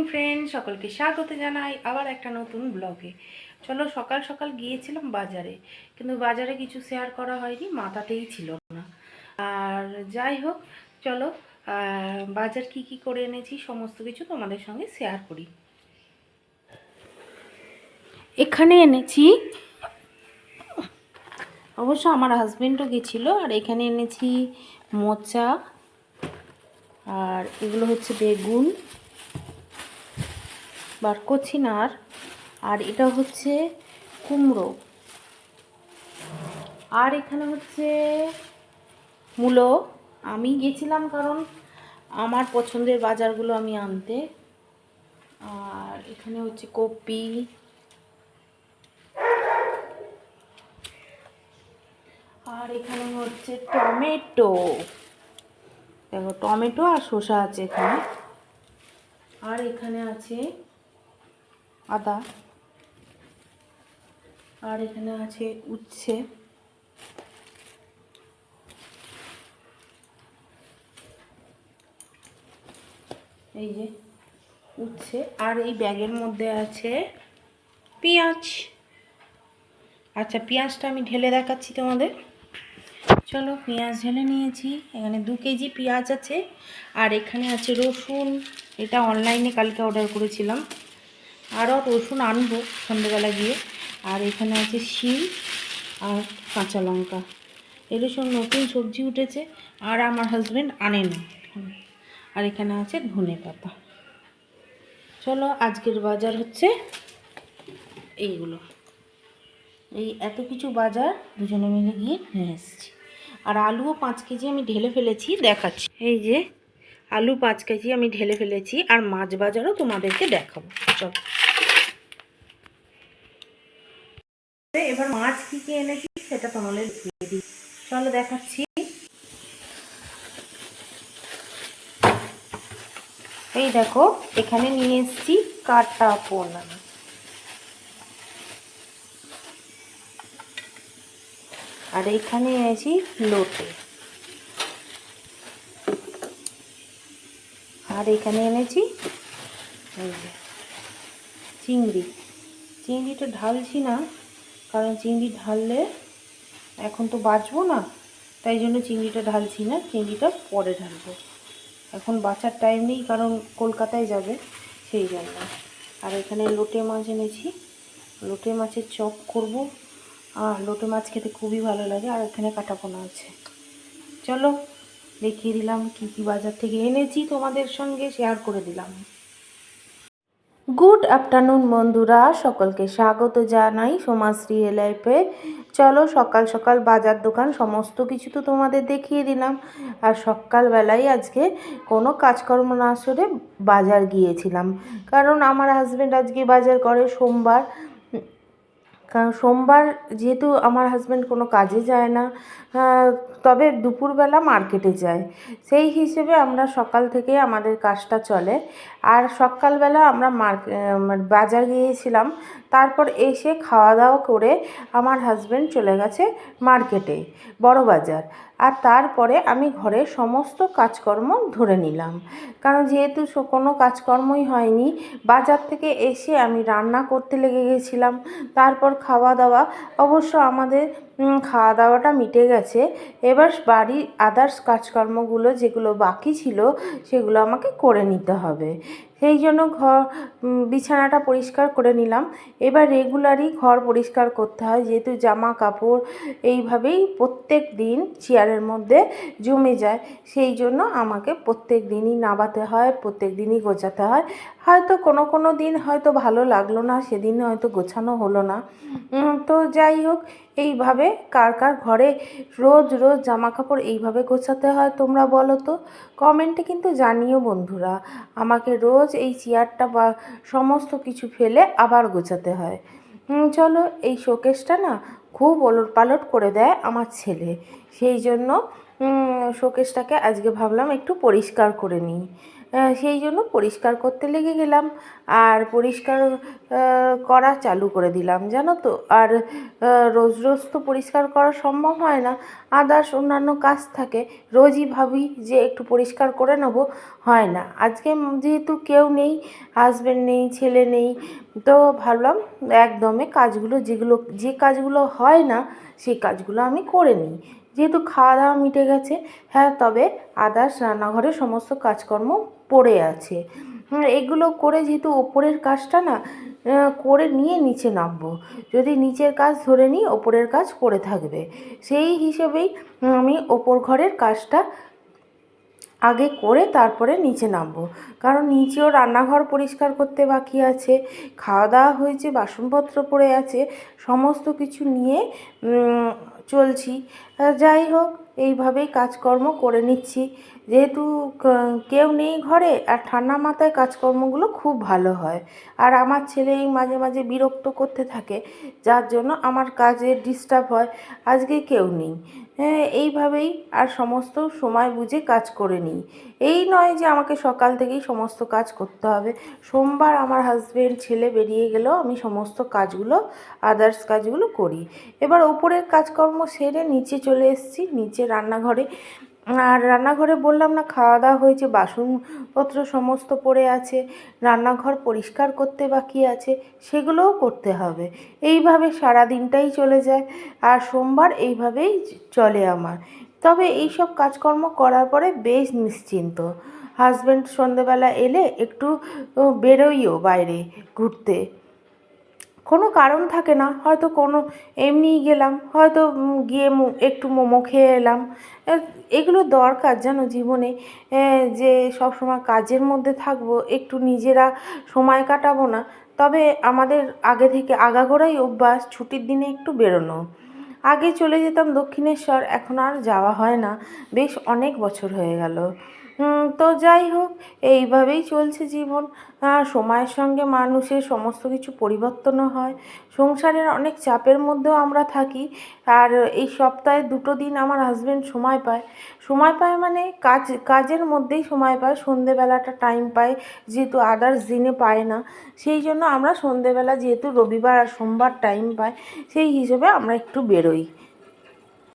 Morning friend সকলকে স্বাগত জানাই আবার একটা নতুন ব্লগে চলো সকাল সকাল গিয়েছিলাম বাজারে, কিন্তু বাজারে কিছু শেয়ার করা হয়নি, মাথাতেই ছিল না। আর যাই হোক, চলো বাজার কি কি করে এনেছি, সমস্ত কিছু তোমাদের সঙ্গে শেয়ার করি। এখানে এনেছি, অবশ্য আমার হাজবেন্ডও গেছিল, আর এখানে এনেছি মোচা, আর এগুলো হচ্ছে বেগুন। বার করছি না আর। আর এটা হচ্ছে কুমড়ো। আর এখানে হচ্ছে মূলো। আমি গেছিলাম কারণ আমার পছন্দের বাজারগুলো আমি আনতে। আর এখানে হচ্ছে কপি। আর এখানে হচ্ছে টমেটো। দেখো, টমেটো আর শসা আছে এখানে। আর এখানে আছে আদা। আর এখানে আছে উচ্ছে। এই যে উচ্ছে। আর এই ব্যাগের মধ্যে আছে পেঁয়াজ। আচ্ছা পেঁয়াজটা আমি ঢেলে দেখাচ্ছি তোমাদের। চলো, পেঁয়াজ ঢেলে নিয়েছি। এখানে দু কেজি পেঁয়াজ আছে। আর এখানে আছে রসুন। এটা অনলাইনে কালকে অর্ডার করেছিলাম। আরও রসুন আনব সন্ধ্যেবেলা গিয়ে। আর এখানে আছে শিম আর কাঁচা লঙ্কা। এগুলো সব নতুন সবজি উঠেছে, আর আমার হাজব্যান্ড আনে না আর এখানে আছে ধনে পাতা। চলো, আজকের বাজার হচ্ছে এইগুলো। এই এত কিছু বাজার দুজনে মিলে গিয়ে নিয়ে এসেছি। আর আলুও পাঁচ কেজি আমি ঢেলে ফেলেছি, দেখাচ্ছি। এই যে, আলু পাঁচ কেজি আমি ঢেলে ফেলেছি, আর মাছ বাজারও তোমাদেরকে দেখাবো। চলো। এবার মাছ কী কী এনেছি সেটা তোমাদের দেখিয়ে দিই। চলো দেখাচ্ছি। এই দেখো, এখানে নিয়ে এসেছি কাটা পোনা। আর এখানে এনেছি লোটে। আর এখানে এনেছি চিংড়ি। চিংড়িটা ঢালছি না। কারণ চিংড়ি ঢাললে এখন তো বাঁচবো না, তাই জন্য চিংড়িটা ঢালছি না, চিংড়িটা পরে ঢালবো। এখন বাঁচার টাইম নেই, কারণ কলকাতায় যাবে, সেই জন্য। আর এখানে লোটে মাছ এনেছি। লোটে মাছের চপ করব। আর লোটে মাছ খেতে খুবই ভালো লাগে, আর এখানে কাটাপোনা আছে। চলো, দেখিয়ে দিলাম কি কি বাজার থেকে এনেছি তোমাদের সঙ্গে শেয়ার করে দিলাম। গুড আফটারনুন বন্ধুরা, সকলকে স্বাগত জানাই সমাশ্রী লাইফে। চলো সকাল সকাল বাজার দোকান, সমস্ত কিছু তো তোমাদের দেখিয়ে দিলাম। আর সকালবেলায় আজকে কোনো কাজকর্ম না সেরে বাজার গিয়েছিলাম। কারণ আমার হাজব্যান্ড আজকে বাজার করে সোমবার। কারণ সোমবার যেহেতু আমার হাজব্যান্ড কোনো কাজে যায় না তবে দুপুরবেলা মার্কেটে যায় সেই হিসেবে আমরা সকাল থেকে আমাদের কাজটা চলে। আর সকালবেলা আমরা মার্কে বাজার গিয়েছিলাম। তারপর এসে খাওয়া দাওয়া করে আমার হাজব্যান্ড চলে গেছে মার্কেটে, বড় বাজার। আর তারপরে আমি ঘরের সমস্ত কাজকর্ম ধরে নিলাম। কারণ যেহেতু কোনো কাজকর্মই হয়নি, বাজার থেকে এসে আমি রান্না করতে লেগে গেছিলাম। তারপর খাওয়া দাওয়া অবশ্য আমাদের খাওয়া দাওয়াটা মিটে গেছে। এবার বাড়ির আদার্স কাজকর্মগুলো যেগুলো বাকি ছিল সেগুলো আমাকে করে নিতে হবে। সেই জন্য ঘর বিছানাটা পরিষ্কার করে নিলাম। এবার রেগুলারই ঘর পরিষ্কার করতে হয়, যেহেতু জামা কাপড় এইভাবেই প্রত্যেক দিন চেয়ারের মধ্যে জমে যায়। সেই জন্য আমাকে প্রত্যেক দিনই নাবাতে হয়, প্রত্যেক দিনই গোছাতে হয়। হয়তো কোনো কোনো দিন হয়তো ভালো লাগল না, সেদিন হয়তো গোছানো হলো না। তো যাই হোক, এইভাবে কার কার ঘরে রোজ রোজ জামা কাপড় এইভাবে গোছাতে হয় তোমরা বলো তো? কমেন্টে কিন্তু জানিও বন্ধুরা। আমাকে রোজ এই চেয়ারটা বা সমস্ত কিছু ফেলে আবার গোছাতে হয়। চলো এই শোকেসটা না খুব ওলট পালট করে দেয় আমার ছেলে। সেই জন্য শোকেসটাকে আজকে ভাবলাম একটু পরিষ্কার করে নিই। সেই জন্য পরিষ্কার করতে লেগে গেলাম। আর পরিষ্কার করা চালু করে দিলাম, জানো তো? আর রোজ রোজ তো পরিষ্কার করা সম্ভব হয় না। আদার্স অন্যান্য কাজ থাকে, রোজই ভাবি যে একটু পরিষ্কার করে নেব, হয় না। আজকে যেহেতু কেউ নেই হাজব্যান্ড নেই, ছেলে নেই, তো ভাবলাম একদমে কাজগুলো যেগুলো, যে কাজগুলো হয় না, সেই কাজগুলো আমি করে নিই। যেহেতু খাওয়া দাওয়া মিটে গেছে হ্যাঁ তবে আদার্স রান্নাঘরে সমস্ত কাজকর্ম পড়ে আছে। এগুলো করে যেহেতু ওপরের কাজটা না করে নিয়ে নিচে নামবো। যদি নিচের কাজ ধরে নিই, ওপরের কাজ পড়ে থাকবে। সেই হিসেবেই আমি ওপর ঘরের কাজটা আগে করে তারপরে নিচে নামবো। কারণ নিচেও রান্নাঘর পরিষ্কার করতে বাকি আছে খাওয়া দাওয়া হয়েছে, বাসনপত্র পড়ে আছে, সমস্ত কিছু নিয়ে চলছি। যাই হোক, এইভাবেই কাজকর্ম করে নিচ্ছি। যেহেতু কেউ নেই ঘরে, আর ঠান্ডা মাথায় কাজকর্মগুলো খুব ভালো হয়। আর আমার ছেলে মাঝে মাঝে বিরক্ত করতে থাকে, যার জন্য আমার কাজে ডিস্টার্ব হয়। আজকে কেউ নেই। হ্যাঁ এইভাবেই আর সমস্ত সময় বুঝে কাজ করে নিই। এই নয় যে আমাকে সকাল থেকেই সমস্ত কাজ করতে হবে। সোমবার আমার হাজবেন্ড ছেলে বেরিয়ে গেলেও আমি সমস্ত কাজগুলো আদার্স কাজগুলো করি। এবার ওপরের কাজকর্ম সেরে নিচে চলে এসেছি। নিচে রান্নাঘরে আর রান্নাঘরে বললাম না খাওয়া দাওয়া হয়েছে, বাসনপত্র সমস্ত পড়ে আছে, রান্নাঘর পরিষ্কার করতে বাকি আছে, সেগুলোও করতে হবে। এইভাবে সারা দিনটাই চলে যায়, আর সোমবার এইভাবেই চলে আমার। তবে এই সব কাজকর্ম করার পরে বেশ নিশ্চিন্ত। হাজব্যান্ড সন্ধেবেলা এলে একটু বেরোইও বাইরে ঘুরতে। কোনো কারণ থাকে না। হয়তো কোনো এমনিই গেলাম, হয়তো গিয়ে একটু মোমো খেয়ে এলাম। এগুলো দরকার জানো জীবনে। যে সব সময় কাজের মধ্যে থাকব, একটু নিজেরা সময় কাটাবো না। তবে আমাদের আগে থেকে আগাগোড়াই অভ্যাস, ছুটির দিনে একটু বেরোনো। আগে চলে যেতাম দক্ষিণেশ্বর, এখন আর যাওয়া হয় না। বেশ অনেক বছর হয়ে গেল। তো যাই হোক, এইভাবেই চলছে জীবন। সময়ের সঙ্গে মানুষের সমস্ত কিছু পরিবর্তনও হয়। সংসারের অনেক চাপের মধ্যেও আমরা থাকি। আর এই সপ্তাহে দুটো দিন আমার হাজব্যান্ড সময় পায়। সময় পায় মানে কাজ, কাজের মধ্যেই সময় পায়। সন্ধেবেলাটা টাইম পায়, যেহেতু আদার্স দিনে পায় না। সেই জন্য আমরা সন্ধেবেলা, যেহেতু রবিবার আর সোমবার টাইম পাই সেই হিসেবে আমরা একটু বেরোই।